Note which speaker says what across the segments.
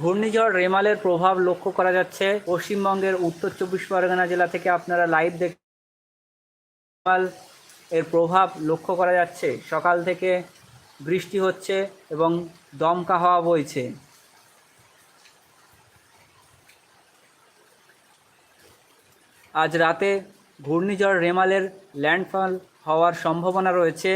Speaker 1: ঘূর্ণিঝড় রেমালের প্রভাব লক্ষ্য করা যাচ্ছে। পশ্চিমবঙ্গের উত্তর চব্বিশ পরগনা জেলা থেকে আপনারা লাইভ দেখ রেমাল এর প্রভাব লক্ষ্য করা যাচ্ছে। সকাল থেকে বৃষ্টি হচ্ছে এবং দমকা হাওয়া বইছে। আজ রাতে ঘূর্ণিঝড় রেমালের ল্যান্ডফল হওয়ার সম্ভাবনা রয়েছে।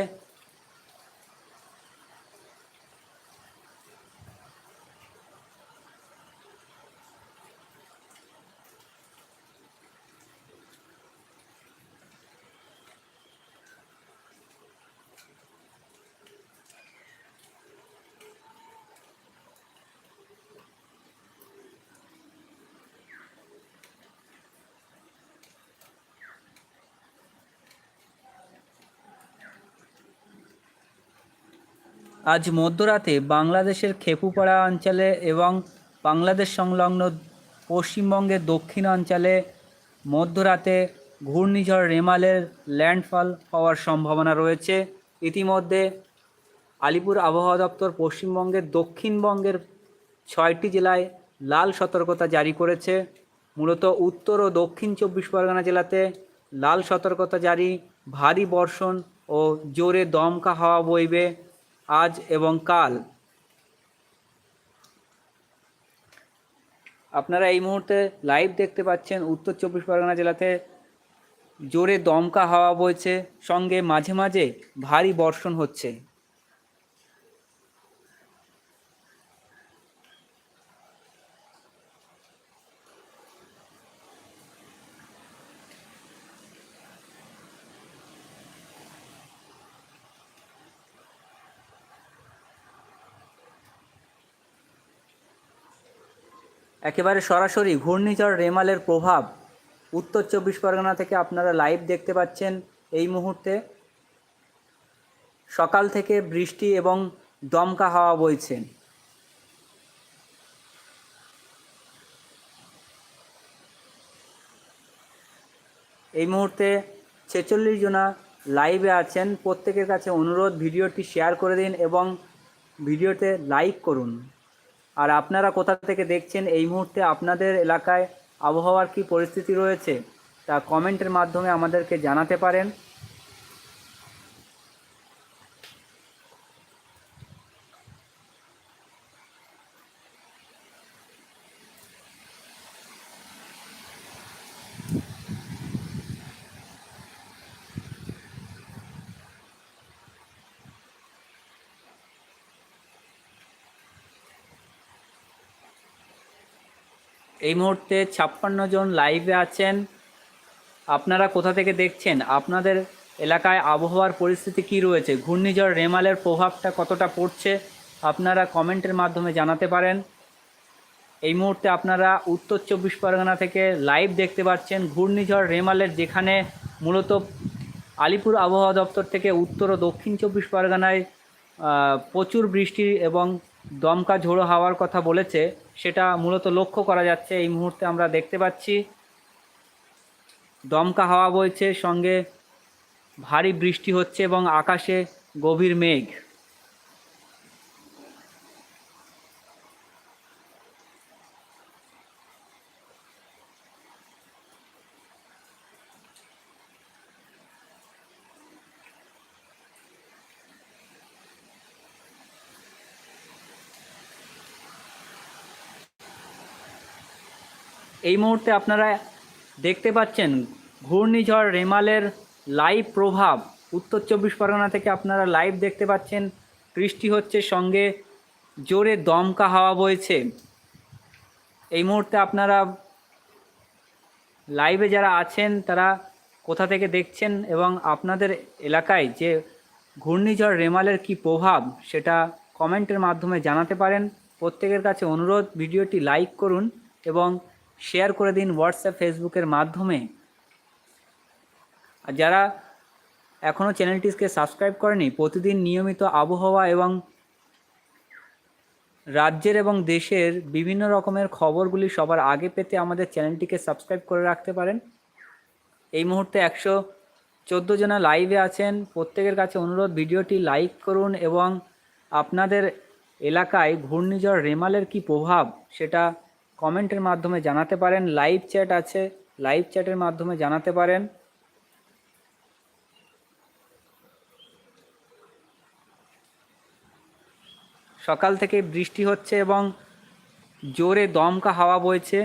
Speaker 1: আজ মধ্যরাতে বাংলাদেশের খেপুপাড়া অঞ্চলে এবং বাংলাদেশ সংলগ্ন পশ্চিমবঙ্গের দক্ষিণ অঞ্চলে মধ্যরাতে ঘূর্ণিঝড় রেমালের ল্যান্ডফল হওয়ার সম্ভাবনা রয়েছে। ইতিমধ্যে আলিপুর আবহাওয়া দপ্তর পশ্চিমবঙ্গের দক্ষিণবঙ্গের ছয়টি জেলায় লাল সতর্কতা জারি করেছে। মূলত উত্তর ও দক্ষিণ চব্বিশ পরগনা জেলাতে লাল সতর্কতা জারি, ভারী বর্ষণ ও জোরে দমকা হাওয়া বইবে। আজ এবং কাল। আপনারা এই মুহূর্তে লাইভ দেখতে পাচ্ছেন উত্তর চব্বিশ পরগনা জেলাতে জোরে দমকা হাওয়া বইছে, সঙ্গে মাঝে মাঝে ভারী বর্ষণ হচ্ছে। একেবারে সরাসরি ঘূর্ণিঝড় রেমালের প্রভাব উত্তর চব্বিশ পরগনা থেকে আপনারা লাইভ দেখতে পাচ্ছেন এই মুহূর্তে। সকাল থেকে বৃষ্টি এবং দমকা হাওয়া বইছে। এই মুহূর্তে ছেচল্লিশ জনা লাইভে আছেন। প্রত্যেকের কাছে অনুরোধ, ভিডিওটি শেয়ার করে দিন এবং ভিডিওতে লাইক করুন। আর আপনারা কোথা থেকে দেখছেন এই মুহূর্তে আপনাদের এলাকায় আবহাওয়ার কি পরিস্থিতি রয়েছে তা কমেন্টের মাধ্যমে আমাদেরকে জানাতে পারেন। এই মুহূর্তে ছাপ্পান্ন জন লাইভে আছেন। আপনারা কোথা থেকে দেখছেন? আপনাদের এলাকায় আবহাওয়ার পরিস্থিতি কি রয়েছে? ঘূর্ণিঝড়, রেমালের প্রভাবটা কতটা পড়ছে? আপনারা কমেন্টের মাধ্যমে জানাতে পারেন। এই মুহূর্তে আপনারা উত্তর চব্বিশ পরগনা থেকে লাইভ দেখতে পাচ্ছেন। ঘূর্ণিঝড়, রেমালের যেখানে মূলত আলিপুর আবহাওয়া দপ্তর থেকে উত্তর ও দক্ষিণ চব্বিশ পরগনায় প্রচুর বৃষ্টি এবং দমকা ঝোড়ো হাওয়ার কথা বলেছে। সেটা মূলত লক্ষ্য করা যাচ্ছে, এই মুহূর্তে আমরা দেখতে পাচ্ছি। দমকা হাওয়া বইছে, সঙ্গে ভারী বৃষ্টি হচ্ছে এবং আকাশে গভীর মেঘ। এই মুহূর্তে আপনারা দেখতে পাচ্ছেন ঘূর্ণিঝড় রেমালের লাইভ প্রভাব। উত্তর চব্বিশ পরগনা থেকে আপনারা লাইভ দেখতে পাচ্ছেন। বৃষ্টি হচ্ছে, সঙ্গে জোরে দমকা হাওয়া বইছে। এই মুহূর্তে আপনারা লাইভে যারা আছেন, তারা কোথা থেকে দেখছেন এবং আপনাদের এলাকায় যে ঘূর্ণিঝড় রেমালের কি প্রভাব, সেটা কমেন্টের মাধ্যমে জানাতে পারেন। প্রত্যেকের কাছে অনুরোধ, ভিডিওটি লাইক করুন এবং শেয়ার করে দিন হোয়াটসঅ্যাপ ফেসবুকের মাধ্যমে। আর যারা এখনও চ্যানেলটিকে সাবস্ক্রাইব করেনি, প্রতিদিন নিয়মিত আবহাওয়া এবং রাজ্যের এবং দেশের বিভিন্ন রকমের খবরগুলি সবার আগে পেতে আমাদের চ্যানেলটিকে সাবস্ক্রাইব করে রাখতে পারেন। এই মুহূর্তে একশো চোদ্দ জনা লাইভে আছেন। প্রত্যেকের কাছে অনুরোধ, ভিডিওটি লাইক করুন এবং আপনাদের এলাকায় ঘূর্ণিঝড় রেমালের কি প্রভাব সেটা কমেন্টের মাধ্যমে জানাতে পারেন। লাইভ চ্যাট আছে, লাইভ চ্যাটের মাধ্যমে জানাতে পারেন। সকাল থেকে বৃষ্টি হচ্ছে এবং জোরে দমকা হাওয়া বইছে।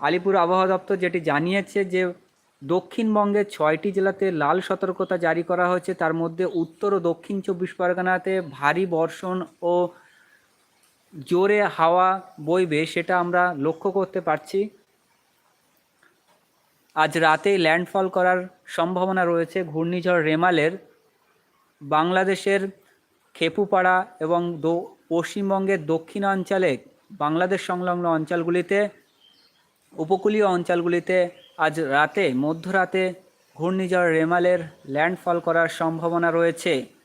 Speaker 1: আলিপুর আবহাওয়া দপ্তর যেটি জানিয়েছে যে দক্ষিণবঙ্গের ছয়টি জেলাতে লাল সতর্কতা জারি করা হয়েছে। তার মধ্যে উত্তর ও দক্ষিণ চব্বিশ পরগনাতে ভারী বর্ষণ ও জোরে হাওয়া বইবে সেটা আমরা লক্ষ্য করতে পারছি। আজ রাতে ল্যান্ডফল করার সম্ভাবনা রয়েছে ঘূর্ণিঝড় রেমালের। বাংলাদেশের খেপুপাড়া এবং দো- পশ্চিমবঙ্গের দক্ষিণাঞ্চলে বাংলাদেশ সংলগ্ন অঞ্চলগুলিতে, উপকূলীয় অঞ্চলগুলিতে আজ রাতে, মধ্যরাতে ঘূর্ণিঝড় রেমালের ল্যান্ডফল করার সম্ভাবনা রয়েছে।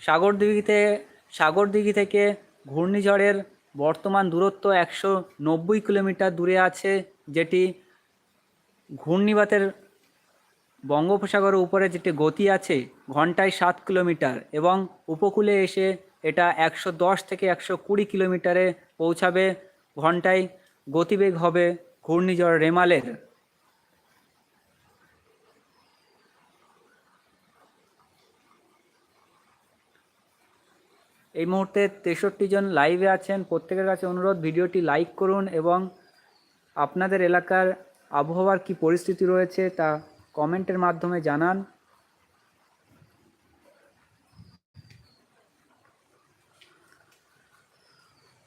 Speaker 1: সাগরদিঘিতে, সাগরদিঘি থেকে ঘূর্ণিঝড়ের বর্তমান দূরত্ব একশো নব্বই কিলোমিটার দূরে আছে, যেটি ঘূর্ণিবাতের বঙ্গোপসাগরের উপরে যেটি গতি আছে, ঘন্টায় সাত কিলোমিটার এবং উপকূলে এসে এটা একশো দশ থেকে একশো কুড়ি কিলোমিটারে পৌঁছাবে, ঘন্টায় গতিবেগ হবে ঘূর্ণিঝড় রেমালের। এই মুহূর্তে তেষট্টি জন লাইভে আছেন। প্রত্যেকের কাছে অনুরোধ, ভিডিওটি লাইক করুন এবং আপনাদের এলাকার আবহাওয়ার কি পরিস্থিতি রয়েছে তা কমেন্টের মাধ্যমে জানান।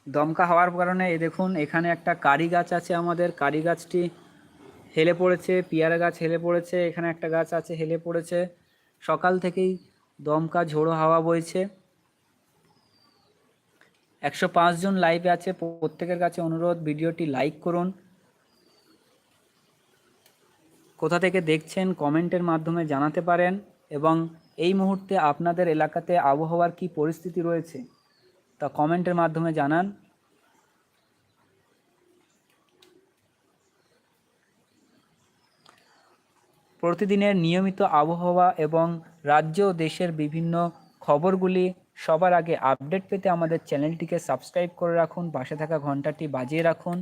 Speaker 1: দমকা হওয়ার কারণে এ দেখুন, এখানে একটা কারি গাছ আছে আমাদের। কারি গাছটি হেলে পড়েছে, পিয়ারা গাছ হেলে পড়েছে, এখানে একটা গাছ আছে হেলে পড়েছে। সকাল থেকেই দমকা ঝোড়ো হাওয়া বইছে। একশো জন লাইভে আছে। প্রত্যেকের কাছে অনুরোধ, ভিডিওটি লাইক করুন। কোথা থেকে দেখছেন কমেন্টের মাধ্যমে জানাতে পারেন এবং এই মুহূর্তে আপনাদের এলাকাতে আবহাওয়ার কি পরিস্থিতি রয়েছে তা কমেন্টের মাধ্যমে জানান। প্রতিদিনের নিয়মিত আবহাওয়া এবং রাজ্য দেশের বিভিন্ন খবরগুলি সবার আগে আপডেট পেতে আমাদের চ্যানেলটিকে সাবস্ক্রাইব করে রাখুন, পাশে থাকা ঘন্টাটি বাজিয়ে রাখুন।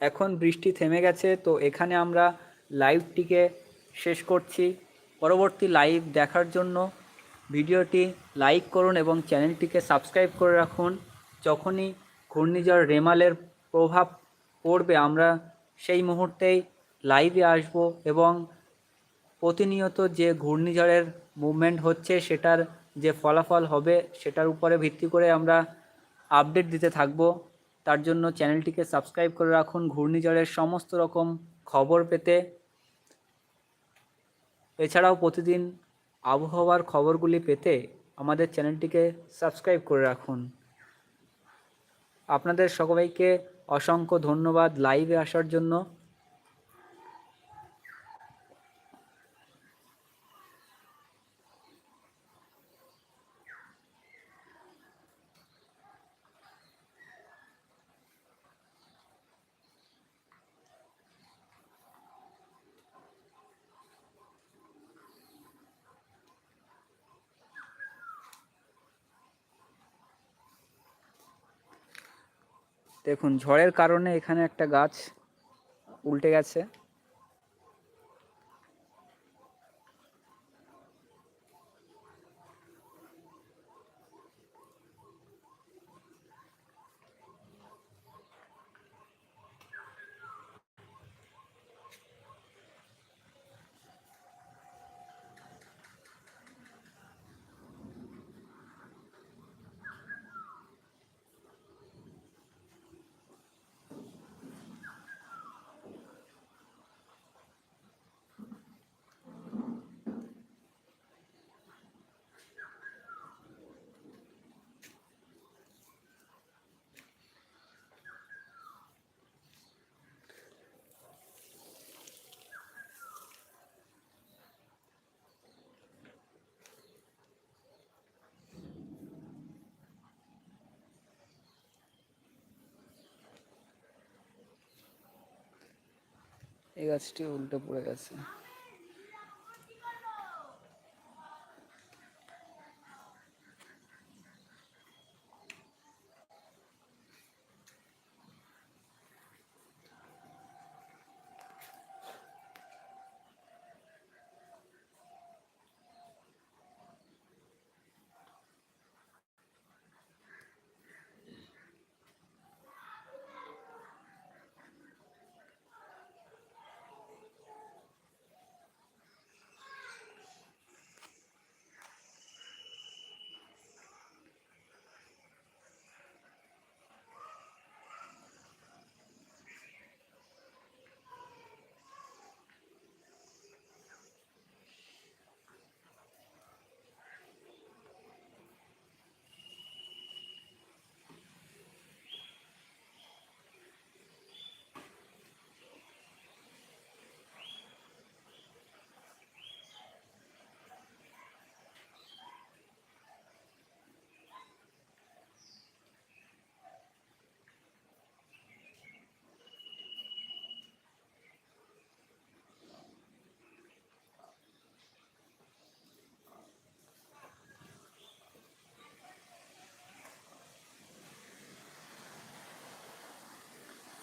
Speaker 1: এখন বৃষ্টি থেমে গেছে, তো এখানে আমরা লাইভটিকে শেষ করছি। পরবর্তী লাইভ দেখার জন্য ভিডিওটি লাইক করুন এবং চ্যানেলটিকে সাবস্ক্রাইব করে রাখুন। যখনই ঘূর্ণিঝড় রেমালের প্রভাব পড়বে। আমরা সেই মুহূর্তেই লাইভে আসব এবং প্রতিনিয়ত যে ঘূর্ণিঝড়ের মুভমেন্ট হচ্ছে, সেটার যে ফলাফল হবে, সেটার উপরে ভিত্তি করে আমরা আপডেট দিতে থাকব। তার জন্য চ্যানেলটিকে সাবস্ক্রাইব করে রাখুন। ঘূর্ণিঝড়ের সমস্ত রকম খবর পেতে। এছাড়াও প্রতিদিন আবহাওয়ার খবরগুলি পেতে আমাদের চ্যানেলটিকে সাবস্ক্রাইব করে রাখুন। আপনাদের সবাইকে অসংখ্য ধন্যবাদ লাইভে আসার জন্য। দেখুন ঝড়ের কারণে এখানে একটা গাছ উল্টে গেছে। গাছটি উল্টে পড়ে গেছে।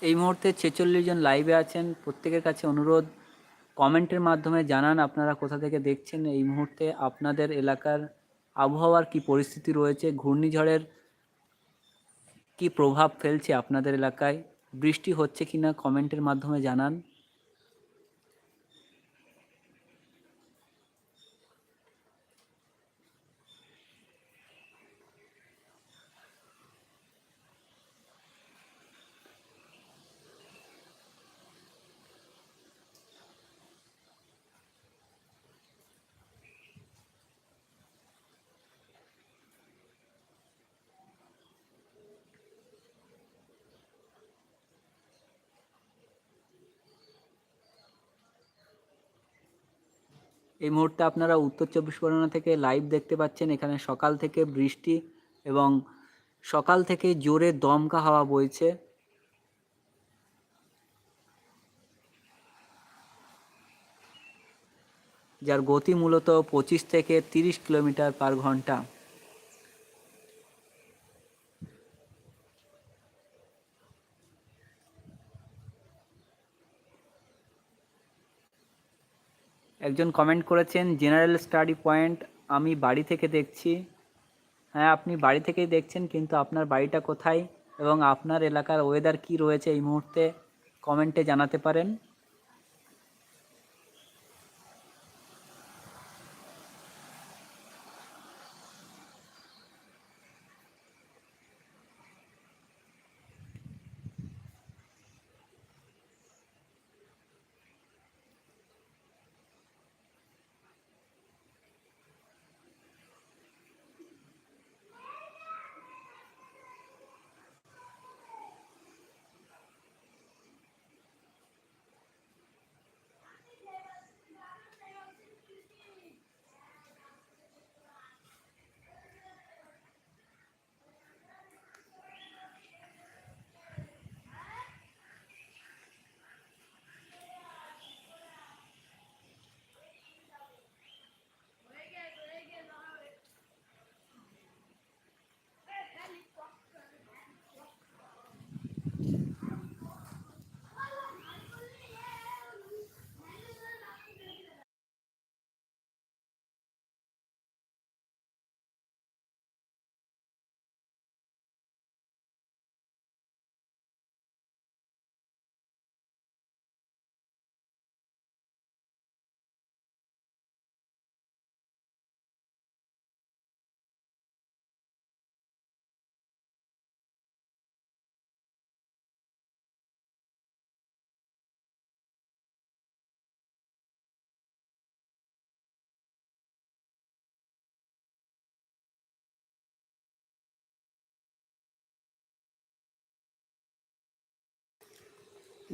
Speaker 1: এই মুহূর্তে ছেচল্লিশ জন লাইভে আছেন। প্রত্যেকের কাছে অনুরোধ কমেন্টের মাধ্যমে জানান আপনারা কোথা থেকে দেখছেন এই মুহূর্তে, আপনাদের এলাকার আবহাওয়ার কি পরিস্থিতি রয়েছে, ঘূর্ণিঝড়ের কি প্রভাব ফেলছে আপনাদের এলাকায়, বৃষ্টি হচ্ছে কি না কমেন্টের মাধ্যমে জানান। এই মুহূর্তে আপনারা উত্তর চব্বিশ পরগনা থেকে লাইভ দেখতে পাচ্ছেন। এখানে সকাল থেকে বৃষ্টি এবং সকাল থেকে জোরে দমকা হাওয়া বইছে। যার গতি মূলত পঁচিশ থেকে তিরিশ কিলোমিটার পার ঘণ্টা। একজন কমেন্ট করেছেন জেনারেল স্টাডি পয়েন্ট আমি বাড়ি থেকে দেখছি। হ্যাঁ আপনি বাড়ি থেকেই দেখছেন, কিন্তু আপনার বাড়িটা কোথায় এবং আপনার এলাকার ওয়েদার কি রয়েছে এই মুহূর্তে কমেন্টে জানাতে পারেন।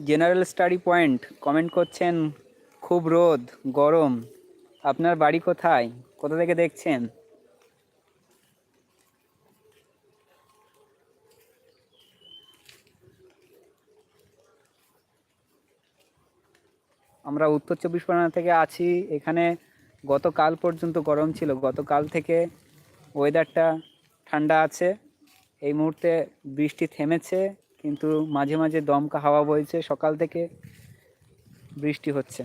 Speaker 1: জেনারেল স্টাডি পয়েন্ট কমেন্ট করছেন, খুব রোদ, গরম, আপনার বাড়ি কোথায়? কোথা থেকে দেখছেন? আমরা উত্তর চব্বিশ পরগনা থেকে আছি। এখানে গতকাল পর্যন্ত গরম ছিল। গতকাল থেকে ওয়েদারটা ঠান্ডা আছে। এই মুহূর্তে বৃষ্টি থেমেছে। কিন্তু মাঝে মাঝে দমকা হাওয়া বইছে, সকাল থেকে বৃষ্টি হচ্ছে।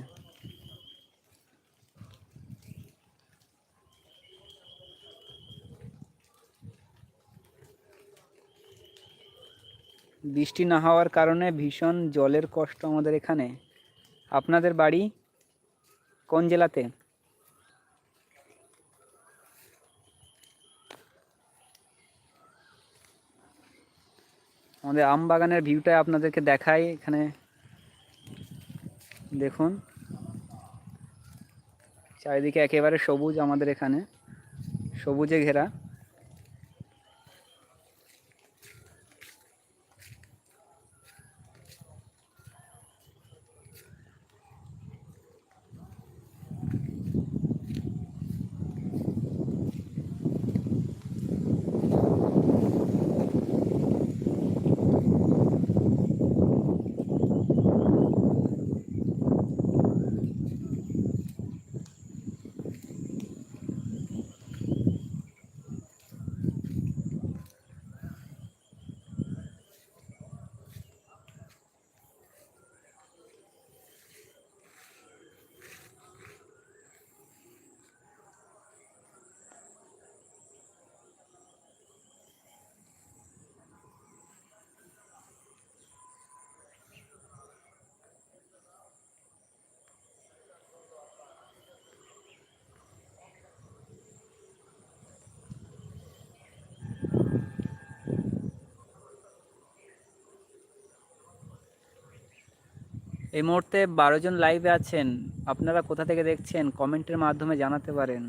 Speaker 1: বৃষ্টি না হওয়ার কারণে ভীষণ জলের কষ্ট আমাদের এখানে। আপনাদের বাড়ি কোন জেলাতে? আমাদের আম বাগানের ভিউটা আপনাদেরকে দেখাই এখানে। দেখুন। চারিদিকে একেবারে সবুজ আমাদের এখানে। সবুজে ঘেরা। এই মুহূর্তে বারো জন লাইভে আছেন। আপনারা কোথা থেকে দেখছেন? কমেন্টের মাধ্যমে জানাতে পারেন।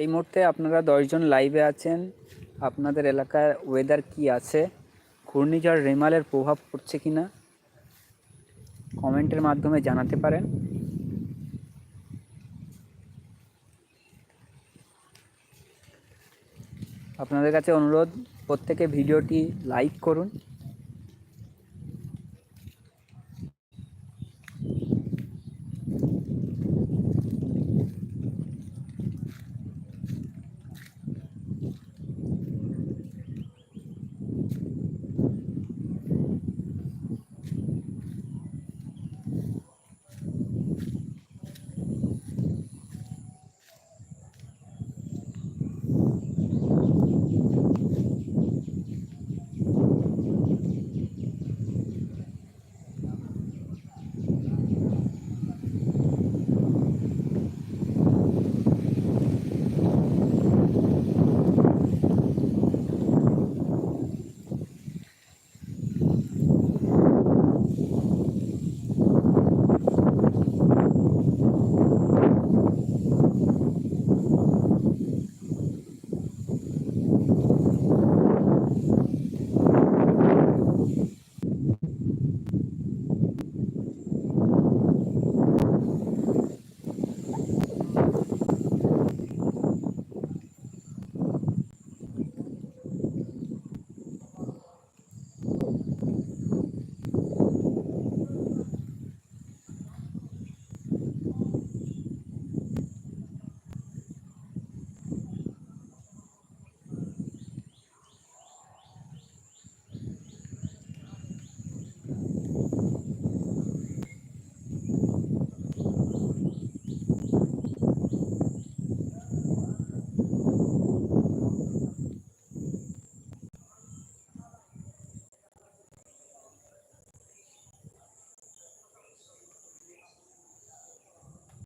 Speaker 1: এই মুহূর্তে আপনারা দশজন লাইভে আছেন। আপনাদের এলাকার ওয়েদার কি আছে? ঘূর্ণিঝড়, রেমালের প্রভাব পড়ছে কি না কমেন্টের মাধ্যমে জানাতে পারেন। আপনাদের কাছে অনুরোধ, প্রত্যেকে ভিডিওটি লাইক করুন।